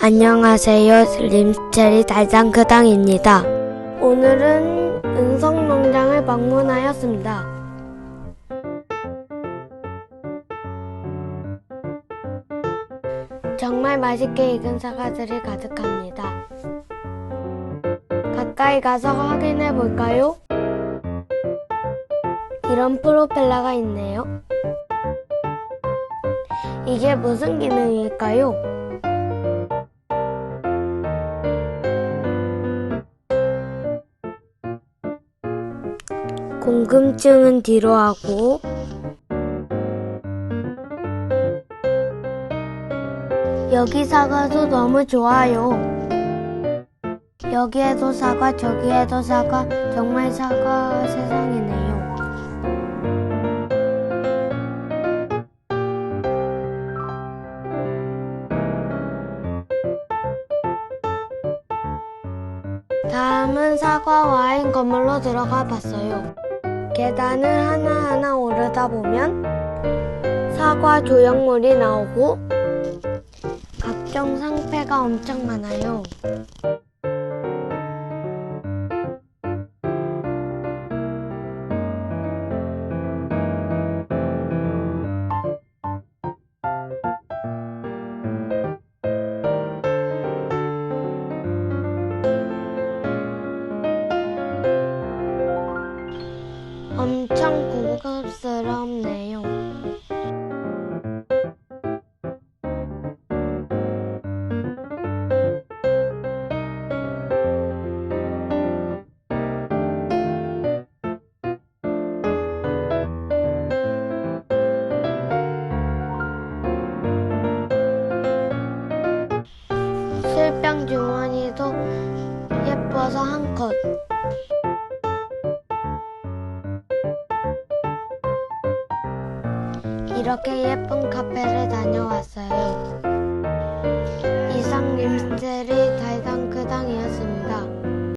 안녕하세요. 림스테리 달장크당입니다. 오늘은 은성농장을 방문하였습니다. 정말 맛있게 익은 사과들이 가득합니다. 가까이 가서 확인해 볼까요? 이런 프로펠러가 있네요. 이게 무슨 기능일까요? 궁금증은 뒤로 하고 여기 사과도 너무 좋아요. 여기에도 사과, 저기에도 사과, 정말 사과 세상이네요. 다음은 사과 와인 건물로 들어가 봤어요. 계단을 하나하나 오르다 보면 사과 조형물이 나오고 각종 상패가 엄청 많아요. 술병 주머니도 예뻐서 한 컷. 이렇게 예쁜 카페를 다녀왔어요. 이상 님들이 달다